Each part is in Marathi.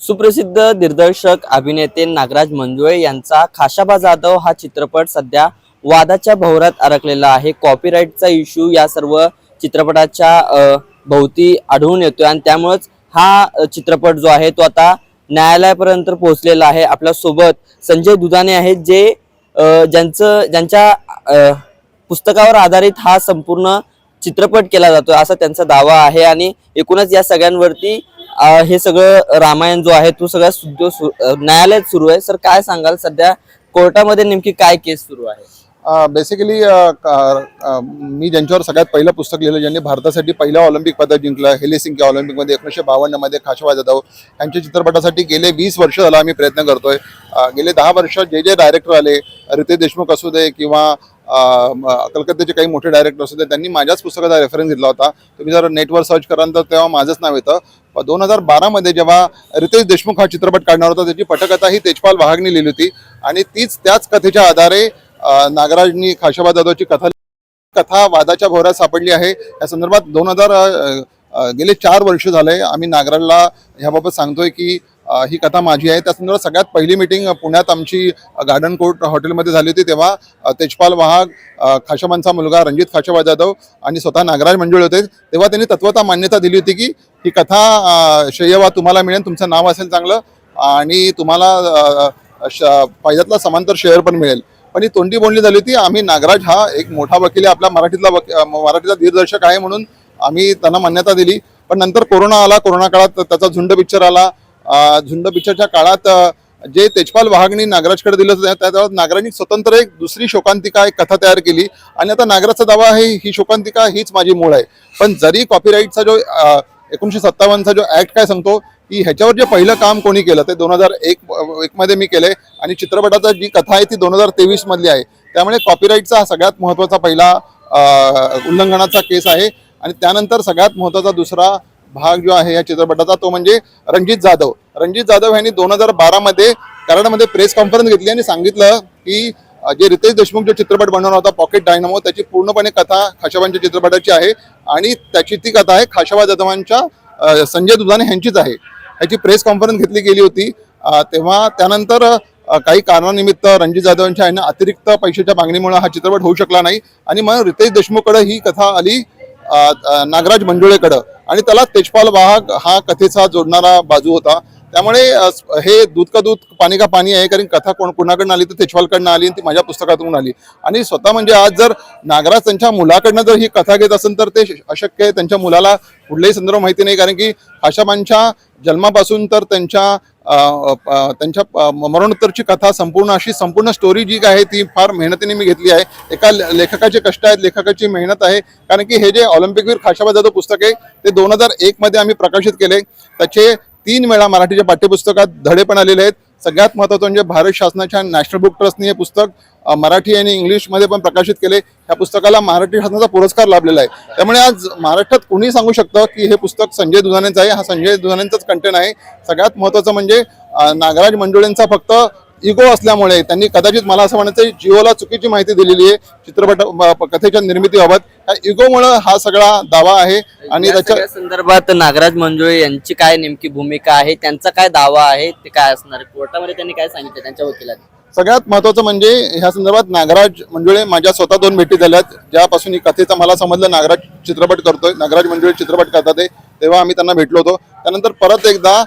सुप्रसिद्ध दिग्दर्शक अभिनेते नागराज मंजुळे यांचा खाशाबा जाधव हा चित्रपट सध्या वादाच्या भोवरात अडकलेला आहे. कॉपीराईटचा इश्यू या सर्व चित्रपटाच्या भोवती आढळून येतोय आणि त्यामुळेच हा चित्रपट जो आहे तो आता न्यायालयापर्यंत पोहोचलेला आहे. आपल्यासोबत संजय दुधाने आहेत जे ज्यांचं ज्यांच्या पुस्तकावर आधारित हा संपूर्ण चित्रपट केला जातोय असा त्यांचा दावा आहे. आणि एकूणच या सगळ्यांवरती हे सगळं रामायण जो आहे तो सगळा सुद्धा सु- न्यायालयात सुरू आहे. सर काय सांगाल? सध्या कोर्टामध्ये नेमकी काय केस सुरू आहे? बेसिकली मी ज्यांच्यावर सगळ्यात पहिलं पुस्तक लिहिलं ज्यांनी भारतासाठी पहिलं ऑलिम्पिक पदक जिंकलं हेलिसिंकी ऑलिम्पिकमध्ये एकोणीसशे बावन्नमध्ये खाशवा जाधव यांच्या चित्रपटासाठी गेले वीस वर्ष झालं आम्ही प्रयत्न करतोय. गेले दहा वर्ष जे जे डायरेक्टर आले रितेश देशमुख असू दे किंवा कलकत्त्याचे काही मोठे डायरेक्टर असू दे त्यांनी माझ्याच पुस्तकाचा रेफरन्स घेतला होता. तुम्ही जर नेटवर सर्च कराल तर तेव्हा माझंच नाव येतं. दोन हजार बारामध्ये जेव्हा रितेश देशमुख हा चित्रपट काढणार होता त्याची पटकथा ही तेजपाल वाघने लिहिली होती आणि तीच त्याच कथेच्या आधारे नागराजनी खाशाबा जाधवची कथा कथा वादाच्या भोवऱ्यात सापडली आहे. या संदर्भात दोन हजार गेले चार वर्ष झाले. आम्ही नागराजला ह्याबाबत सांगतोय की ही कथा माझी आहे. त्या संदर्भात सगळ्यात पहिली मिटिंग पुण्यात आमची गार्डन कोर्ट हॉटेलमध्ये झाली होती. तेव्हा तेजपाल वाघ खाशाबांचा मुलगा रणजित खाशाबा जाधव आणि स्वतः नागराज मंजुळे होते. तेव्हा त्यांनी तत्वता मान्यता दिली होती की ही कथा श्रेयवा तुम्हाला मिळेल. तुमचं नाव असेल चांगलं आणि तुम्हाला श- फायद्यातला समांतर शेअर पण मिळेल. पण ही तोंडी बोलणी झाली होती. आम्ही नागराज हा एक मोठा वकील आहे आपला मराठीतला वक- मराठीचा दिग्दर्शक आहे म्हणून आम्ही त्यांना मान्यता दिली. पण नंतर कोरोना आला कोरोना काळात त्याचा झुंड पिक्चर आला. झुंड पिक्चरच्या काळात जे तेजपाल वाघणी नागराजकडे दिलं होतं त्या त्यावेळेस नागराजनी स्वतंत्र एक दुसरी शोकांतिका एक कथा तयार केली. आणि आता नागराजचा दावा आहे ही शोकांतिका हीच माझी मूळ आहे. पण जरी कॉपीराईटचा जो एकोणीसशे एकोणीशे सत्तावन्नचा जो ऍक्ट काय सांगतो की ह्याच्यावर जे पहिलं काम कोणी केलं ते दोन हजार एक एकमध्ये मी मी आहे आणि चित्रपटाचा जी कथा आहे ती दोन हजार तेवीसमधली आहे. त्यामुळे कॉपीराईटचा हा सगळ्यात महत्त्वाचा पहिला उल्लंघनाचा केस आहे. आणि त्यानंतर सगळ्यात महत्त्वाचा दुसरा भाग जो आहे या चित्रपटाचा तो म्हणजे रणजित जाधव. रणजित जाधव यांनी दोन हजार बारामध्ये कराडमध्ये प्रेस कॉन्फरन्स घेतली आणि सांगितलं की जे रितेश देशमुख जो चित्रपट बनवला होता पॉकेट डायनामो त्याची पूर्णपणे कथा खाशाबांच्या चित्रपटाची आहे. आणि त्याची ती कथा आहे खाशाबा जाधवांच्या संजय दुधाने ह्यांचीच आहे. याची प्रेस कॉन्फरन्स घेतली गेली होती. तेव्हा त्यानंतर काही कारणानिमित्त रणजित जाधव यांच्या आईनं अतिरिक्त पैशाच्या मागणीमुळे हा चित्रपट होऊ शकला नाही. आणि मग रितेश देशमुखकडे ही कथा आली नागराज मंजुळेकडं. आणि त्याला तेजपाल वाहक हा कथेचा जोडणारा बाजू होता. त्यामुळे हे दूध का दूध पाणी का पाणी आहे कारण कथा कोण कोणाकडनं आली तर तेजपालकडनं आली आणि ती माझ्या पुस्तकातून आली. आणि स्वतः म्हणजे आज जर नागराज त्यांच्या मुलाकडनं जर ही कथा घेत असेल तर ते अशक्य आहे. त्यांच्या मुलाला कुठलाही संदर्भ माहिती नाही कारण की आशाबांच्या जन्मापासून तर त्यांच्या त्यांच्या मरणोत्तरची कथा संपूर्ण अशी संपूर्ण स्टोरी जी आहे ती फार मेहनतीने मी घेतली आहे. एका लेखकाचे कष्ट आहेत लेखकाची मेहनत आहे. कारण की हे जे ऑलिम्पिकवीर खाशाबा जाधव पुस्तक आहे ते दोन हजार एकमध्ये आम्ही प्रकाशित केले. त्याचे तीन वेळा मराठीच्या पाठ्यपुस्तकात धडे पण आलेले आहेत. सगळ्यात महत्त्वाचं म्हणजे भारत शासनाच्या नॅशनल बुक ट्रस्टने हे पुस्तक मराठी आणि इंग्लिशमध्ये पण प्रकाशित केले. ह्या पुस्तकाला मराठी शासनाचा पुरस्कार लाभलेला आहे. त्यामुळे आज महाराष्ट्रात कोणी सांगू शकतं की हे पुस्तक संजय दुधानेचं आहे. हा संजय दुधानेंचाच कंटेंट आहे. सगळ्यात महत्त्वाचं म्हणजे नागराज मंजुळेंचा फक्त इगो असल्यामुळे त्यांनी कदाचित मला असं म्हणायचं जिओला चुकीची माहिती दिलेली आहे चित्रपट कथेच्या निर्मितीबाबत त्या इगोमुळं हा सगळा दावा आहे आणि त्याच्या संदर्भात नागराज मंजुळे यांची काय नेमकी भूमिका आहे त्यांचा काय दावा आहे ते काय असणार? कोर्टामध्ये त्यांनी काय सांगितलं त्यांच्या वकिलांनी? सगळ्यात महत्वाचं म्हणजे ह्या संदर्भात नागराज मंजुळे माझ्या स्वतः दोन भेटी झाल्यात. ज्यापासून ही कथेचा मला समजलं नागराज चित्रपट करतोय नागराज मंजुळे चित्रपट करतात तेव्हा आम्ही त्यांना भेटलो होतो. त्यानंतर परत एकदा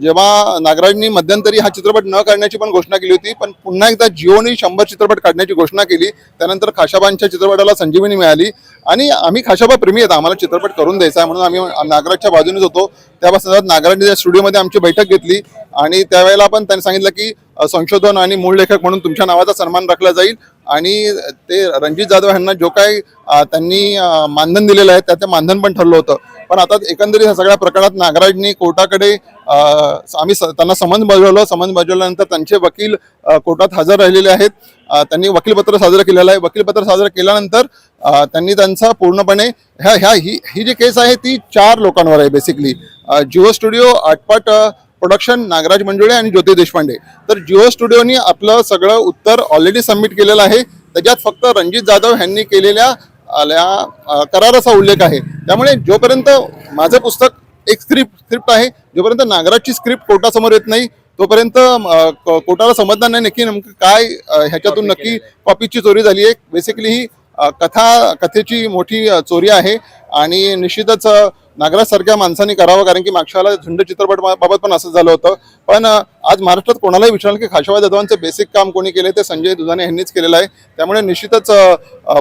जेव्हा नागराजनी मध्यंतरी हा चित्रपट न करण्याची पण घोषणा केली होती पण पुन्हा एकदा जिओनी शंभर चित्रपट काढण्याची घोषणा केली. त्यानंतर खाशाबांच्या चित्रपटाला संजीवनी मिळाली. आणि आम्ही खाशाबा प्रेमी आहेत आम्हाला चित्रपट करून द्यायचा आहे म्हणून आम्ही नागराजच्या बाजूनेच होतो. त्यापासून नागराजने त्या स्टुडिओमध्ये आमची बैठक घेतली. आणि त्यावेळेला पण त्यांनी सांगितलं की संशोधन आणि मूळ लेखक म्हणून तुमच्या नावाचा सन्मान राखला जाईल. आणि ते रणजित जाधव यांना जो काही त्यांनी मानधन दिलेलं आहे त्या मानधन पण ठरलं होतं. पण आता एकंदरीत ह्या सगळ्या प्रकरणात नागराजनी कोर्टाकडे आम्ही स- त्यांना समन्स बजावलं. समन्स बजावल्यानंतर त्यांचे वकील कोर्टात हजर राहिलेले आहेत. त्यांनी वकीलपत्र साजरं केलेलं आहे. वकीलपत्र साजरं केल्यानंतर त्यांनी त्यांचा पूर्णपणे ह्या ह्या ही ही जी केस आहे ती चार लोकांवर आहे basically Jio studio Aatpat production Nagraj Manjule आणि ज्योती देशपांडे. तर जिओ स्टुडिओनी आपलं सगळं उत्तर ऑलरेडी सबमिट केलेलं आहे. त्याच्यात फक्त रणजित जाधव यांनी केलेल्या आल्या कराराचा उल्लेख आहे त्यामुळे जोपर्यंत माझं पुस्तक एक स्क्रिप्ट स्क्रिप्ट आहे जोपर्यंत नागराजची स्क्रिप्ट कोर्टासमोर येत नाही तोपर्यंत कोर्टाला समजणार नाही नक्की नेमकं काय ह्याच्यातून नक्की. कॉपीची चोरी झाली आहे बेसिकली ही कथा कथेची मोठी चोरी आहे आणि निश्चितच नागरासारख्या नागराजसारख्या माणसांनी करावं कारण की मागच्या वेळेला झुंड चित्रपट बाबत पण असं झालं होतं. पण आज महाराष्ट्रात कोणालाही विचारलं की खाशाबा जाधवांचं बेसिक काम कोणी केले ते संजय दुधाने यांनीच केलेलं आहे. त्यामुळे निश्चितच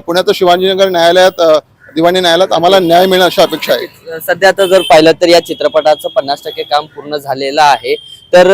पुण्याचं शिवाजीनगर न्यायालयात दिवाणी न्यायालयात आम्हाला न्याय मिळणं अशी अपेक्षा आहे. सध्या आता जर पाहिलं तर या चित्रपटाचं पन्नास टक्के काम पूर्ण झालेलं आहे. तर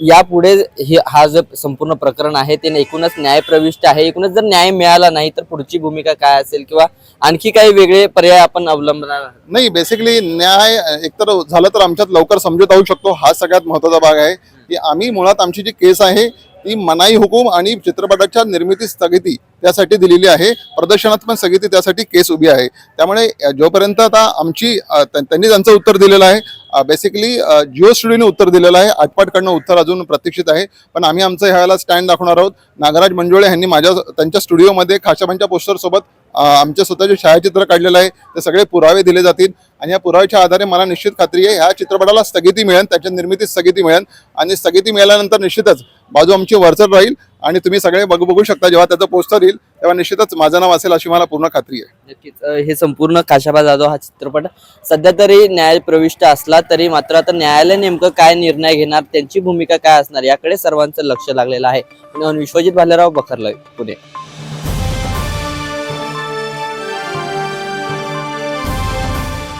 यापुढे हे हा जो संपूर्ण प्रकरण आहे ते एकूणच न्यायप्रविष्ट आहे. एकूणच जर न्याय मिळाला नाही तर पुढची भूमिका काय असेल किंवा आणखी काही वेगळे पर्याय आपण अवलंबणार नाही बेसिकली न्याय एकतर झालं तर आमच्यात लवकर समजूत होऊ शकतो. हा सगळ्यात महत्त्वाचा भाग आहे की आम्ही मुळात आमची जी केस आहे ती मनाई हुकूम आणि चित्रपटाच्या निर्मिती स्थगिती त्यासाठी दिलेली आहे. प्रदर्शनात्मक स्थगिती त्यासाठी केस उभी आहे. त्यामुळे जोपर्यंत आता आमची त्यांनी त्यांचं उत्तर दिलेलं आहे बेसिकली जिओ स्टुडिओने उत्तर दिलेलं आहे. आटपाटकडनं उत्तर अजून प्रतीक्षित आहे. पण आम्ही आमचं ह्यावेळेला स्टँड दाखवणार आहोत. नागराज मंजुळे यांनी माझ्या त्यांच्या स्टुडिओमध्ये खाशाबांच्या पोस्टरसोबत आमच्या स्वतःचे छायाचित्र काढलेलं आहे. ते सगळे पुरावे दिले जातील. आणि या पुराव्याच्या आधारे मला निश्चित खात्री आहे ह्या चित्रपटाला स्थगिती मिळेल त्याच्या निर्मितीत स्थगिती मिळेल. आणि स्थगिती मिळाल्यानंतर निश्चितच बाजू आमची वरचढ राहील आणि तुम्ही सगळे बघू बघू शकता जेव्हा त्याचं पोस्टर येईल तेव्हा निश्चितच माझं नाव असेल अशी मला पूर्ण खात्री आहे. नक्कीच. हे संपूर्ण काशाबा जाधव हा चित्रपट. सध्या तरी न्यायप्रविष्ट असला तरी मात्र आता न्यायालय नेमकं काय निर्णय घेणार त्यांची भूमिका काय असणार याकडे सर्वांचं लक्ष लागलेलं आहे. म्हणून विश्वजित भालेराव बखरला पुणे.